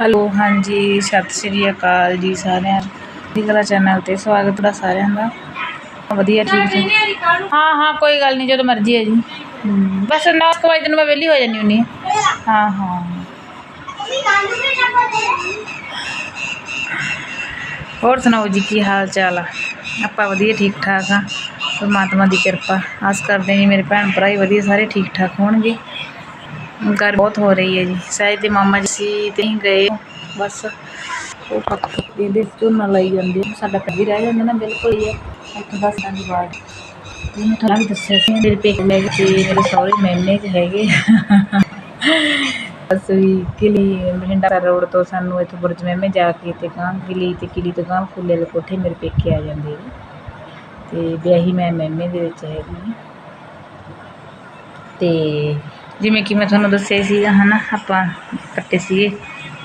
Hello ਹਾਂਜੀ ਸਤਿ ਸ਼੍ਰੀ ਅਕਾਲ ਜੀ ਸਾਰਿਆਂ ਦੀ ਕਲਾ ਚੈਨਲ ਤੇ ਸਵਾਗਤ ਤੁਹਾਡਾ ਸਾਰਿਆਂ ਦਾ। ਵਧੀਆ ਠੀਕ ਠਾਕ। ਹਾਂ ਹਾਂ ਕੋਈ ਗੱਲ ਨਹੀਂ ਜਦੋਂ ਮਰਜ਼ੀ ਹੈ ਜੀ। ਹਮ, ਬਸ 9 ਵਜੇ ਤੈਨੂੰ ਮੈਂ ਵਿਹਲੀ ਹੋ ਜਾਂਦੀ ਹੁੰਦੀ ਹਾਂ। ਹਾਂ ਹਾਂ। ਹੋਰ ਸੁਣਾਓ ਜੀ ਕੀ ਹਾਲ ਚਾਲ ਆ? ਆਪਾਂ ਵਧੀਆ ਠੀਕ ਠਾਕ ਆ। ਪਰਮਾਤਮਾ ਦੀ ਕਿਰਪਾ। ਆਸ ਕਰਦੇ ਜੀ ਮੇਰੇ ਭੈਣ ਭਰਾ ਹੀ ਵਧੀਆ ਸਾਰੇ ਠੀਕ ਠਾਕ ਹੋਣਗੇ। ਗਰ ਬਹੁਤ ਹੋ ਰਹੀ ਹੈ ਜੀ। ਸਹਿਜ ਦੇ ਮਾਮਾ ਜੀ ਸੀ ਤੇ ਗਏ। ਬਸ ਉਹ ਪੱਕ ਪੱਕੀ ਝੋਨਾ ਲਾਈ ਜਾਂਦੇ। ਆ। ਸਾਡਾ ਕਦੀ ਰਹਿ ਜਾਂਦਾ ਨਾ, ਬਿਲਕੁਲ ਹੀ ਹੈ। ਅੱਠ ਦਸ ਦਿਨ ਦੀ ਬਾਅਦ ਇਹ ਤੁਹਾਨੂੰ ਵੀ ਦੱਸਿਆ ਸੀ, ਮੇਰੇ ਪੇਕ ਲੈ ਕੇ ਮੇਰੇ ਸਹੁਰੇ ਮੈਨੇ ਚ ਹੈਗੇ ਬਸ ਕਿਲੀ, ਬਠਿੰਡਾ ਰੋਡ ਤੋਂ ਸਾਨੂੰ ਇੱਥੋਂ ਬੁਰਜ ਮਹਿਮੇ ਜਾ ਕੇ ਤੇ ਗਾਂ ਕਿਲੀ ਤੇ ਕਿਲੀ ਤੋਂ ਗਾਂ ਫੁੱਲੇ ਵਾਲੇ ਕੋਠੇ ਮੇਰੇ ਪੇਕੇ ਆ ਜਾਂਦੇ ਜੀ। ਤੇ ਵਿਆਹੀ ਮੈਂ ਮਹਿਮੇ ਦੇ ਵਿੱਚ ਹੈਗੀ। ਹਾਂ। ਤੇ ਜਿਵੇਂ ਕਿ ਮੈਂ ਤੁਹਾਨੂੰ ਦੱਸਿਆ ਸੀਗਾ ਹਨਾ, ਆਪਾਂ ਕੱਟੇ ਸੀਗੇ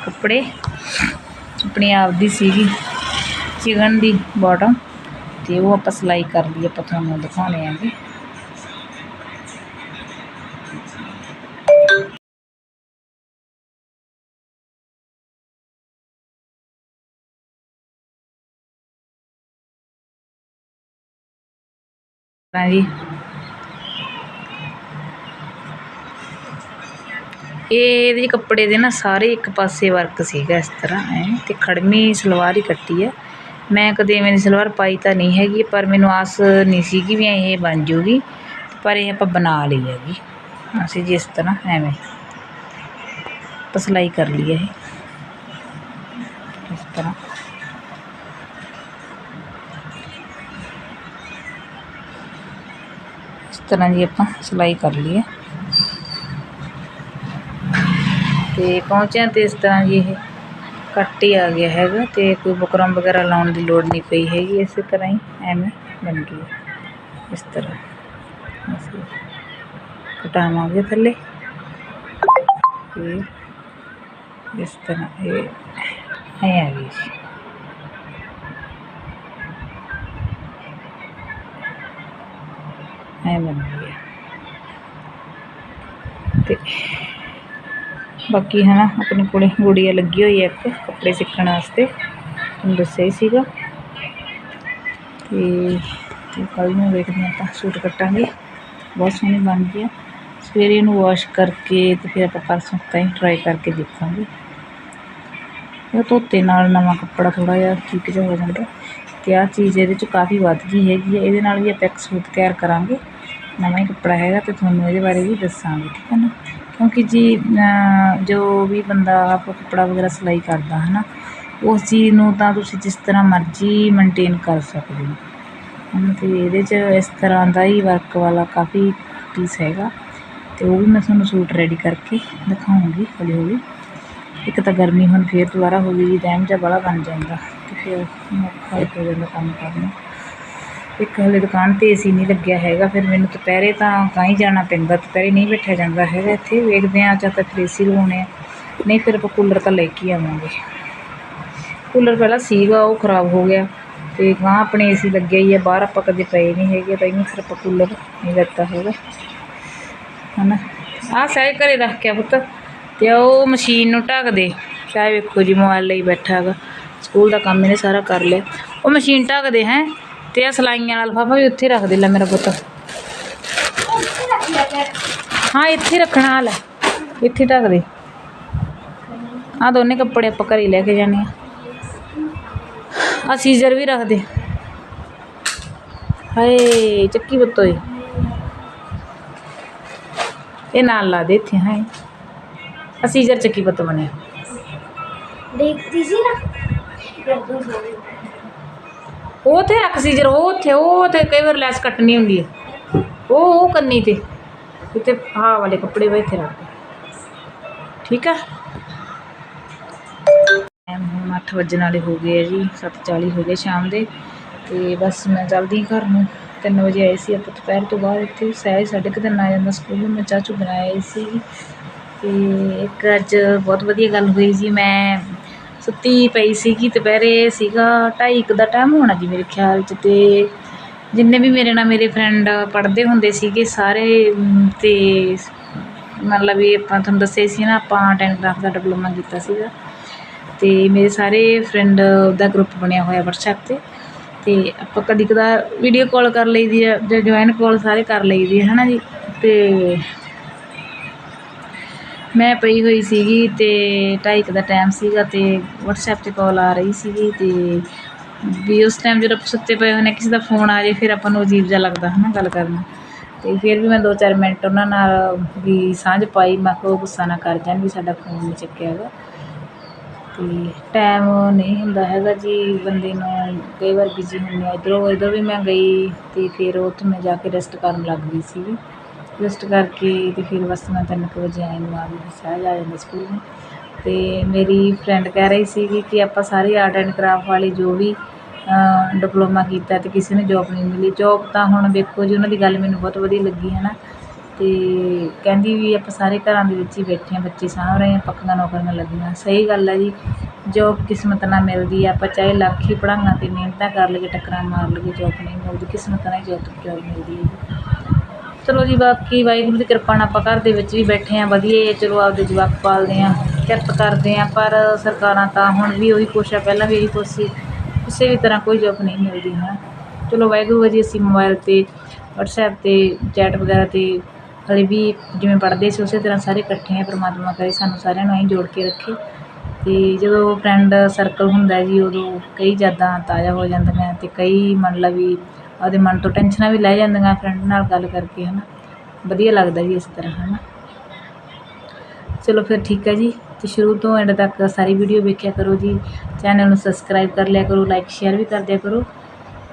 ਕੱਪੜੇ। ਆਪਣੀ ਆਪ ਦੀ ਸੀਗੀ ਚਿਕਨ ਦੀ ਬਾਟਮ ਤੇ ਉਹ ਆਪਾਂ ਸਿਲਾਈ ਕਰ ਲਈ, ਆਪਾਂ ਤੁਹਾਨੂੰ ਦਿਖਾਉਣੇ ਆਂਗੇ ਤਾਂ ਇਹ ਇਹਦੇ ਕੱਪੜੇ ਦੇ ਨਾ ਸਾਰੇ ਇੱਕ ਪਾਸੇ ਵਰਕ ਸੀਗਾ ਇਸ ਤਰ੍ਹਾਂ ਐ ਤੇ ਖੜਮੀ ਸਲਵਾਰ ਹੀ ਕੱਟੀ ਹੈ ਮੈਂ ਕਦੇ ਐਵੇਂ ਦੀ ਸਲਵਾਰ ਪਾਈ ਤਾਂ ਨਹੀਂ ਹੈਗੀ, ਪਰ ਮੈਨੂੰ ਆਸ ਨਹੀਂ ਸੀਗੀ ਵੀ ਇਹ ਬਣ ਜੂਗੀ, ਪਰ ਇਹ ਆਪਾਂ ਬਣਾ ਲਈ ਹੈਗੀ। ਅਸੀਂ ਜਿਸ ਤਰ੍ਹਾਂ ਐਵੇਂ ਆਪਾਂ ਸਿਲਾਈ ਕਰ ਲਈ ਇਹ। ਇਸ ਤਰ੍ਹਾਂ। ਇਸ ਤਰ੍ਹਾਂ ਜੀ ਆਪਾਂ ਸਿਲਾਈ ਕਰ ਲਈ ਹੈ ਤੇ ਪਹੁੰਚਿਆ ਤੇ ਇਸ ਤਰ੍ਹਾਂ ਜੀ ਇਹ ਕੱਟ ਹੀ ਆ ਗਿਆ ਹੈਗਾ ਤੇ ਕੋਈ ਬੁਕਰਮ ਵਗੈਰਾ ਲਾਉਣ ਦੀ ਲੋੜ ਨਹੀਂ ਪਈ ਹੈਗੀ, ਇਸੇ ਤਰ੍ਹਾਂ ਹੀ ਐਵੇਂ ਬਣ ਗਈ ਇਸ ਤਰ੍ਹਾਂ। ਅਸੀਂ ਕਟਾਵਾਂਗੇ ਥੱਲੇ। ਤੇ ਇਸ ਤਰ੍ਹਾਂ ਇਹ ਐ ਆ ਗਈ ਜੀ। ਐ ਬਣ ਗਈ ਹੈ ਤੇ ਬਾਕੀ ਹੈ ਨਾ ਆਪਣੇ ਕੋਲੇ ਗੁੜੀਆ ਲੱਗੀ ਹੋਈ ਹੈ ਇੱਕ, ਕੱਪੜੇ ਸਿੱਖਣ ਵਾਸਤੇ। ਤੁਹਾਨੂੰ ਦੱਸਿਆ ਹੀ ਸੀਗਾ। ਤੇ ਕੱਲ ਨੂੰ ਵੇਖਦੇ ਹਾਂ ਆਪਾਂ, ਸੂਟ ਕੱਟਾਂਗੇ। ਬਹੁਤ ਸੋਹਣੀ ਬਣ ਗਈ ਆ। ਸਵੇਰੇ ਇਹਨੂੰ ਵਾਸ਼ ਕਰਕੇ ਤੇ ਫਿਰ ਆਪਾਂ ਪਰਸੋਂ ਤਾਈਂ ਟਰਾਈ ਕਰਕੇ ਦੇਖਾਂਗੇ। ਇਹ ਧੋਤੇ ਨਾਲ ਨਵਾਂ ਕੱਪੜਾ ਥੋੜਾ ਜਿਹਾ ਠੀਕ ਜਿਹਾ ਹੋ ਜਾਂਦਾ। ਤੇ ਆਹ ਚੀਜ਼ ਇਹਦੇ ਚ ਕਾਫੀ ਵੱਧ ਗਈ ਹੈਗੀ ਹੈ ਇਹਦੇ ਨਾਲ ਵੀ ਆਪਾਂ ਇੱਕ ਸੂਟ ਤਿਆਰ ਕਰਾਂਗੇ। ਨਵਾਂ ਹੀ ਕੱਪੜਾ ਹੈਗਾ ਤੇ ਤੁਹਾਨੂੰ ਇਹਦੇ ਬਾਰੇ ਵੀ ਦੱਸਾਂਗੇ, ਠੀਕ ਹੈ ਨਾ? ਕਿਉਂਕਿ ਜੀ ਜੋ ਵੀ ਬੰਦਾ ਆਪ ਕੱਪੜਾ ਵਗੈਰਾ ਸਿਲਾਈ ਕਰਦਾ ਹੈ ਨਾ ਉਸ ਚੀਜ਼ ਨੂੰ ਤਾਂ ਤੁਸੀਂ ਜਿਸ ਤਰ੍ਹਾਂ ਮਰਜ਼ੀ ਮੇਨਟੇਨ ਕਰ ਸਕਦੇ ਹੋ। ਹਨਾ, ਤੇ ਇਹਦੇ 'ਚ ਇਸ ਤਰ੍ਹਾਂ ਦਾ ਹੀ ਵਰਕ ਵਾਲਾ ਕਾਫੀ ਪੀਸ ਹੈਗਾ। ਅਤੇ ਉਹ ਵੀ ਮੈਂ ਤੁਹਾਨੂੰ ਸੂਟ ਰੈਡੀ ਕਰਕੇ ਦਿਖਾਉਂਗੀ ਹੌਲੀ ਹੌਲੀ ਇੱਕ ਤਾਂ ਗਰਮੀ ਹੁਣ ਫੇਰ ਦੁਬਾਰਾ ਹੋ ਗਈ ਜੀ ਟਾਈਮ ਜਿਹਾ ਬੜਾ ਬਣ ਜਾਂਦਾ ਅਤੇ ਫਿਰ ਔਖਾ ਹੋ ਜਾਂਦਾ ਕੰਮ ਕਰਨਾ। ਇੱਕ ਹਲੇ ਦੁਕਾਨ ਤੇ ਏਸੀ ਨਹੀਂ ਲੱਗਿਆ ਹੈਗਾ, ਫਿਰ ਮੈਨੂੰ ਦੁਪਹਿਰੇ ਤਾਂ ਤਾਂ ਹੀ ਜਾਣਾ ਪੈਂਦਾ, ਦੁਪਹਿਰੇ ਨਹੀਂ ਬੈਠਿਆ ਜਾਂਦਾ ਹੈਗਾ, ਇੱਥੇ ਵੇਖਦੇ ਹਾਂ, ਜਾਂ ਤਾਂ ਫਿਰ ਏਸੀ ਲਵਾਉਣੇ ਆ ਨਹੀਂ ਫਿਰ ਆਪਾਂ ਕੂਲਰ ਤਾਂ ਲੈ ਕੇ ਆਵਾਂਗੇ। ਕੂਲਰ ਪਹਿਲਾਂ ਸੀਗਾ, ਉਹ ਖਰਾਬ ਹੋ ਗਿਆ, ਤੇ ਗਾਂ ਆਪਣੇ ਏਸੀ ਲੱਗਿਆ ਹੀ ਆ, ਬਾਹਰ ਆਪਾਂ ਕਦੇ ਪਏ ਨਹੀਂ ਹੈਗੇ, ਤਾਂ ਇਹਨੂੰ ਫਿਰ ਆਪਾਂ ਕੂਲਰ ਨਹੀਂ ਲੱਤਾ ਹੈਗਾ। ਹਨਾ? ਆਹ ਸਹਿ ਘਰੇ ਰੱਖ ਕੇ ਆ ਪੁੱਤ, ਤੇ ਉਹ ਮਸ਼ੀਨ ਨੂੰ ਢੱਕ ਦੇ, ਚਾਹੇ ਵੇਖੋ ਜੀ ਮੋਬਾਈਲ ਲਈ ਬੈਠਾ ਹੈਗਾ, ਸਕੂਲ ਦਾ ਕੰਮ ਇਹਨੇ ਸਾਰਾ ਕਰ ਲਿਆ, ਉਹ ਮਸ਼ੀਨ ਢੱਕ ਦੇ ਹੈ। ਤੇ ਆ ਸਲਾਈਆਂ ਵਾਲਾ ਲਿਫਾਫਾ ਵੀ ਉੱਥੇ ਰੱਖ ਦੇ ਲੈ ਮੇਰਾ ਪੁੱਤ। ਹਾਂ, ਇੱਥੇ ਰੱਖਣਾ ਹਾਲ ਹੈ ਇੱਥੇ ਢੱਕ ਦੇ। ਆ ਦੋਨੇ ਕੱਪੜੇ ਆਪਾਂ ਘਰੇ ਲੈ ਕੇ ਜਾਣੇ ਆ। ਆ ਸੀਜ਼ਰ ਵੀ ਰੱਖ ਦੇ। ਹਾਏ, ਚੱਕੀ ਬੱਤੋਏ ਇਹ ਨਾਲ ਲਾ ਦੇ ਇੱਥੇ ਹਾਂ ਆ ਸੀਜ਼ਰ ਚੱਕੀ ਬੱਤ ਬਣਿਆ। ਦੇਖਤੀ ਸੀ ਨਾ। ਉਹ ਤੇ ਰੱਖ ਸੀ ਸੀਜ਼ਰ ਉਹ ਉੱਥੇ, ਉਹ ਤੇ ਕਈ ਵਾਰ ਲੈਸ ਕੱਟਣੀ ਹੁੰਦੀ ਹੈ ਉਹ ਉਹ ਕੰਨੀ ਤੇ। ਇੱਥੇ ਆਹ ਵਾਲੇ ਕੱਪੜੇ ਵੇ ਇੱਥੇ ਰੱਖ। ਠੀਕ ਆ? ਟਾਈਮ ਹੁਣ 8 ਵਜਣ ਵਾਲੇ ਹੋ ਗਏ ਆ ਜੀ 7:40 ਹੋ ਗਏ ਸ਼ਾਮ ਦੇ। ਤੇ ਬਸ ਮੈਂ ਜਲਦੀ ਘਰ ਨੂੰ। 3 ਵਜੇ ਆਏ ਸੀ ਆਪਾਂ ਦੁਪਹਿਰ ਤੋਂ ਬਾਅਦ ਇੱਥੇ। ਸਹਿ ਸਾਢੇ ਕੁ ਦਿਨ ਆ ਜਾਂਦਾ ਸਕੂਲ ਮੈਂ ਚਾਹ ਚੂ ਬਣਾਇਆ ਸੀ। ਤੇ ਇੱਕ ਅੱਜ ਬਹੁਤ ਵਧੀਆ ਗੱਲ ਹੋਈ ਜੀ ਮੈਂ ਸੁੱਤੀ ਪਈ ਸੀਗੀ, ਦੁਪਹਿਰੇ ਸੀਗਾ, ਢਾਈ ਕੁ ਦਾ ਟਾਈਮ ਹੋਣਾ ਜੀ ਮੇਰੇ ਖਿਆਲ 'ਚ ਅਤੇ ਜਿੰਨੇ ਵੀ ਮੇਰੇ ਨਾਲ ਮੇਰੇ ਫਰੈਂਡ ਪੜ੍ਹਦੇ ਹੁੰਦੇ ਸੀਗੇ ਸਾਰੇ ਅਤੇ ਮਤਲਬ ਵੀ ਆਪਾਂ ਤੁਹਾਨੂੰ ਦੱਸਿਆ ਸੀ ਨਾ, ਆਪਾਂ ਟੈਲੀਗ੍ਰਾਫ ਦਾ ਡਿਪਲੋਮਾ ਕੀਤਾ ਸੀਗਾ ਅਤੇ ਮੇਰੇ ਸਾਰੇ ਫਰੈਂਡ ਦਾ ਗਰੁੱਪ ਬਣਿਆ ਹੋਇਆ ਵਟਸਐਪ ਤੇ ਅਤੇ ਆਪਾਂ ਕਦੀ ਕਦਾ ਵੀਡੀਓ ਕਾਲ ਕਰ ਲਈਦੀ ਆ ਜਾਂ ਜੁਆਇਨ ਕਾਲ ਸਾਰੇ ਕਰ ਲਈਦੀ ਹੈ ਨਾ ਜੀ? ਅਤੇ ਮੈਂ ਪਈ ਹੋਈ ਸੀਗੀ ਅਤੇ ਢਾਈ ਕੁ ਦਾ ਟਾਈਮ ਸੀਗਾ ਅਤੇ ਵਟਸਐਪ ਤੇ ਕਾਲ ਆ ਰਹੀ ਸੀਗੀ ਅਤੇ ਵੀ ਉਸ ਟਾਈਮ ਜਦੋਂ ਆਪਾਂ ਸੁੱਤੇ ਪਏ ਹੁੰਦੇ ਕਿਸੇ ਦਾ ਫੋਨ ਆ ਜੇ, ਫਿਰ ਆਪਾਂ ਨੂੰ ਅਜੀਬ ਜਿਹਾ ਲੱਗਦਾ ਹੈ ਨਾ ਗੱਲ ਕਰਨਾ ਅਤੇ ਫਿਰ ਵੀ ਮੈਂ ਦੋ ਚਾਰ ਮਿੰਟ ਉਹਨਾਂ ਨਾਲ ਵੀ ਸਾਂਝ ਪਾਈ, ਮੈਂ ਕਿਹਾ ਉਹ ਗੁੱਸਾ ਨਾ ਕਰ ਜਾਣ ਵੀ ਸਾਡਾ ਫੋਨ ਨਹੀਂ ਚੱਕਿਆ ਹੈਗਾ। ਅਤੇ ਟਾਈਮ ਨਹੀਂ ਹੁੰਦਾ ਹੈਗਾ ਜੀ, ਬੰਦੇ ਨੂੰ ਕਈ ਵਾਰ ਬਿਜ਼ੀ ਹੁੰਦੇ ਆ। ਇੱਧਰੋਂ ਇੱਧਰ ਵੀ ਮੈਂ ਗਈ ਅਤੇ ਫਿਰ ਉੱਥੇ ਮੈਂ ਜਾ ਕੇ ਰੈਸਟ ਕਰਨ ਲੱਗ ਗਈ ਸੀਗੀ। ਰੈਸਟ ਕਰਕੇ ਅਤੇ ਫਿਰ ਬਸ ਮੈਂ ਤਿੰਨ ਕੁ ਵਜੇ ਆਈ ਨੂੰ ਆ ਗਈ ਸਹਿਜ ਆ ਜਾਂਦਾ ਸਕੂਲ ਨੂੰ। ਅਤੇ ਮੇਰੀ ਫਰੈਂਡ ਕਹਿ ਰਹੀ ਸੀਗੀ ਕਿ ਆਪਾਂ ਸਾਰੇ ਆਰਟ ਐਂਡ ਕਰਾਫਟ ਵਾਲੇ ਜੋ ਵੀ ਡਿਪਲੋਮਾ ਕੀਤਾ ਅਤੇ ਕਿਸੇ ਨੂੰ ਜੋਬ ਨਹੀਂ ਮਿਲੀ। ਜੋਬ ਤਾਂ ਹੁਣ ਵੇਖੋ ਜੀ, ਉਹਨਾਂ ਦੀ ਗੱਲ ਮੈਨੂੰ ਬਹੁਤ ਵਧੀਆ ਲੱਗੀ ਹੈ ਨਾ ਅਤੇ ਕਹਿੰਦੀ ਵੀ ਆਪਾਂ ਸਾਰੇ ਘਰਾਂ ਦੇ ਵਿੱਚ ਹੀ ਬੈਠੇ ਹਾਂ, ਬੱਚੇ ਸਾਂਭ ਰਹੇ ਹਾਂ, ਪੱਕੀਆਂ ਨੌਕਰੀਆਂ ਲੱਗੀਆਂ। ਸਹੀ ਗੱਲ ਹੈ ਜੀ ਜੋਬ ਕਿਸਮਤ ਨਾਲ ਮਿਲਦੀ ਹੈ ਆਪਾਂ ਚਾਹੇ ਲੱਖ ਹੀ ਪੜ੍ਹਾਈਆਂ ਤੇ ਮਿਹਨਤਾਂ ਕਰ ਲਈਏ, ਟੱਕਰਾਂ ਮਾਰ ਲਈਏ ਜੋਬ ਨਹੀਂ ਮਿਲਦੀ, ਕਿਸਮਤ ਨਾਲ ਹੀ ਜੋਬ ਜੋਬ ਮਿਲਦੀ ਹੈ ਚਲੋ ਜੀ, ਬਾਕੀ ਵਾਹਿਗੁਰੂ ਦੀ ਕਿਰਪਾ ਨਾਲ ਆਪਾਂ ਘਰ ਦੇ ਵਿੱਚ ਵੀ ਬੈਠੇ ਹਾਂ ਵਧੀਆ ਚਲੋ ਆਪਦੇ ਜਵਾਕ ਪਾਲਦੇ ਹਾਂ ਕਿਰਤ ਕਰਦੇ ਹਾਂ, ਪਰ ਸਰਕਾਰਾਂ ਤਾਂ ਹੁਣ ਵੀ ਉਹੀ ਕੁਛ ਆ, ਪਹਿਲਾਂ ਵੀ ਇਹੀ ਕੁਛ ਸੀ, ਕਿਸੇ ਵੀ ਤਰ੍ਹਾਂ ਕੋਈ ਜੋਬ ਨਹੀਂ ਮਿਲਦੀ, ਹੈ। ਚਲੋ ਵਾਹਿਗੁਰੂ ਜੀ, ਅਸੀਂ ਮੋਬਾਈਲ ਤੇ, WhatsApp ਤੇ, ਚੈਟ ਵਗੈਰਾ ਤੇ, ਹਲੇ ਵੀ ਜਿਵੇਂ ਪੜ੍ਹਦੇ ਸੀ, ਉਸੇ ਤਰ੍ਹਾਂ ਸਾਰੇ ਇਕੱਠੇ ਆ ਪਰਮਾਤਮਾ ਕਰੇ, ਸਾਨੂੰ ਸਾਰਿਆਂ ਨੂੰ ਐਂ ਜੋੜ ਕੇ ਰੱਖੇ। ਤੇ ਜਦੋਂ ਫਰੈਂਡ ਸਰਕਲ ਹੁੰਦਾ ਜੀ, ਉਦੋਂ ਕਈ ਯਾਦਾਂ ਤਾਜ਼ਾ ਹੋ ਜਾਂਦੀਆਂ ਤੇ ਕਈ ਮੰਨ ਲਾ ਵੀ ਆਪਦੇ ਮਨ ਤੋਂ ਟੈਨਸ਼ਨਾਂ ਵੀ ਲੈ ਜਾਂਦੀਆਂ ਫਰੈਂਡ ਨਾਲ ਗੱਲ ਕਰਕੇ ਹੈ ਨਾ ਵਧੀਆ ਲੱਗਦਾ ਜੀ ਇਸ ਤਰ੍ਹਾਂ ਹੈ ਨਾ ਚਲੋ ਫਿਰ ਠੀਕ ਹੈ ਜੀ ਤੇ ਸ਼ੁਰੂ ਤੋਂ ਐਂਡ ਤੱਕ ਸਾਰੀ ਵੀਡੀਓ ਵੇਖਿਆ ਕਰੋ ਜੀ। ਚੈਨਲ ਨੂੰ ਸਬਸਕ੍ਰਾਈਬ ਕਰ ਲਿਆ ਕਰੋ ਲਾਈਕ ਸ਼ੇਅਰ ਵੀ ਕਰ ਦਿਆ ਕਰੋ।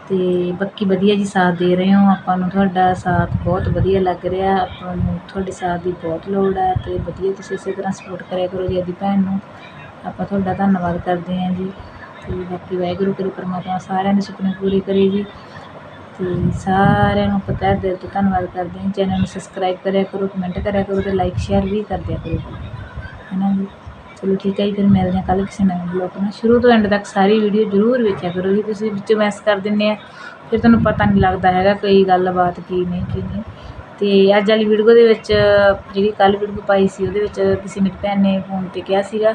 ਤੇ ਬਾਕੀ ਵਧੀਆ ਜੀ ਸਾਥ ਦੇ ਰਹੇ ਹੋ। ਆਪਾਂ ਨੂੰ ਤੁਹਾਡਾ ਸਾਥ ਬਹੁਤ ਵਧੀਆ ਲੱਗ ਰਿਹਾ। ਆਪਾਂ ਨੂੰ ਤੁਹਾਡੇ ਸਾਥ ਦੀ ਬਹੁਤ ਲੋੜ ਹੈ ਤੇ ਵਧੀਆ ਤੁਸੀਂ ਇਸੇ ਤਰ੍ਹਾਂ ਸਪੋਰਟ ਕਰਿਆ ਕਰੋ ਜੀ ਆਪਦੀ ਭੈਣ ਨੂੰ। ਆਪਾਂ ਤੁਹਾਡਾ ਧੰਨਵਾਦ ਕਰਦੇ ਹਾਂ ਜੀ। ਤੇ ਬਾਕੀ ਵਾਹਿਗੁਰੂ, ਕਰੇ ਪਰਮਾਤਮਾ ਸਾਰਿਆਂ ਦੇ ਸੁਪਨੇ ਪੂਰੇ ਕਰੇ ਜੀ। ਤੇ ਸਾਰਿਆਂ ਨੂੰ ਆਪਾਂ ਤਹਿ ਦਿਲ ਤੋਂ ਧੰਨਵਾਦ ਕਰਦੇ ਹਾਂ। ਚੈਨਲ ਨੂੰ ਸਬਸਕ੍ਰਾਈਬ ਕਰਿਆ ਕਰੋ ਕਮੈਂਟ ਕਰਿਆ ਕਰੋ ਅਤੇ ਲਾਈਕ ਸ਼ੇਅਰ ਵੀ ਕਰ ਦਿਆ ਕਰੋ। ਹੈ ਨਾ ਜੀ? ਚਲੋ ਠੀਕ ਹੈ ਜੀ, ਫਿਰ ਮਿਲਦੇ ਹਾਂ ਕੱਲ੍ਹ ਕਿਸੇ ਨਵੇਂ ਬਲੌਗ ਨਾਲ। ਸ਼ੁਰੂ ਤੋਂ ਐਂਡ ਤੱਕ ਸਾਰੀ ਵੀਡੀਓ ਜ਼ਰੂਰ ਵੇਖਿਆ ਕਰੋ ਜੀ। ਤੁਸੀਂ ਵਿੱਚੋਂ ਮੈਸ ਕਰ ਦਿੰਦੇ ਆ। ਫਿਰ ਤੁਹਾਨੂੰ ਪਤਾ ਨਹੀਂ ਲੱਗਦਾ ਹੈਗਾ ਕੋਈ ਗੱਲਬਾਤ ਕੀ ਨਹੀਂ ਕੀ ਨਹੀਂ। ਅਤੇ ਅੱਜ ਵਾਲੀ ਵੀਡੀਓ ਦੇ ਵਿੱਚ, ਜਿਹੜੀ ਕੱਲ੍ਹ ਵੀਡੀਓ ਪਾਈ ਸੀ, ਉਹਦੇ ਵਿੱਚ ਕਿਸੇ ਮੇਰੀ ਭੈਣ ਨੇ ਫੋਨ ਤੇ ਕਿਹਾ ਸੀਗਾ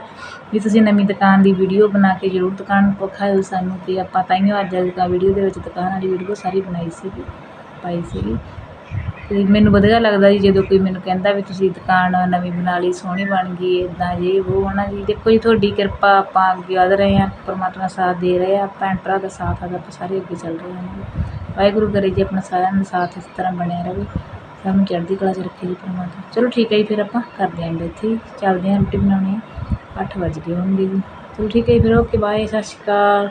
ਵੀ ਤੁਸੀਂ ਨਵੀਂ ਦੁਕਾਨ ਦੀ ਵੀਡੀਓ ਬਣਾ ਕੇ ਜ਼ਰੂਰ ਦੁਕਾਨ ਵਿਖਾਇਓ ਸਾਨੂੰ ਅਤੇ ਆਪਾਂ ਤਾਈਓ ਅੱਜ ਵਾਲੀ ਵੀਡੀਓ ਦੇ ਵਿੱਚ ਦੁਕਾਨ ਵਾਲੀ ਵੀਡੀਓ ਸਾਰੀ ਬਣਾਈ ਸੀਗੀ, ਪਾਈ ਸੀਗੀ। ਅਤੇ ਮੈਨੂੰ ਵਧੀਆ ਲੱਗਦਾ ਜੀ ਜਦੋਂ ਕੋਈ ਮੈਨੂੰ ਕਹਿੰਦਾ ਵੀ ਤੁਸੀਂ ਦੁਕਾਨ ਨਵੀਂ ਬਣਾ ਲਈ, ਸੋਹਣੀ ਬਣ ਗਈ ਇੱਦਾਂ ਜੇ ਉਹ ਹਨਾ ਜੀ, ਦੇਖੋ ਜੀ ਤੁਹਾਡੀ ਕਿਰਪਾ ਆਪਾਂ ਅੱਗੇ ਵਧ ਰਹੇ ਹਾਂ, ਪਰਮਾਤਮਾ ਸਾਥ ਦੇ ਰਹੇ ਆ ਭੈਣ ਭਰਾ ਦਾ ਸਾਥ ਆ ਆਪਾਂ ਸਾਰੇ ਅੱਗੇ ਚੱਲ ਰਹੇ ਹਾਂ। ਵਾਹਿਗੁਰੂ ਕਰੇ ਜੀ ਆਪਣਾ ਸਾਰਿਆਂ ਦਾ ਸਾਥ ਇਸ ਤਰ੍ਹਾਂ ਬਣਿਆ ਰਹੇ। ਸਭ ਨੂੰ ਚੜ੍ਹਦੀ ਕਲਾ 'ਚ ਰੱਖੇ ਜੀ ਪਰਮਾਤਮਾ। ਚਲੋ ਠੀਕ ਹੈ ਜੀ, ਫਿਰ ਆਪਾਂ ਕਰਦੇ ਆਂ ਇੱਥੇ ਹੀ। ਚੱਲਦੇ ਹਾਂ ਰੋਟੀ ਬਣਾਉਣੀ ਆ 8 ਵਜ ਗਏ ਹੋਣਗੇ ਜੀ। ਚਲੋ ਠੀਕ ਹੈ ਜੀ, ਫਿਰ ਓਕੇ, ਬਾਏ, ਸਤਿ ਸ਼੍ਰੀ ਅਕਾਲ।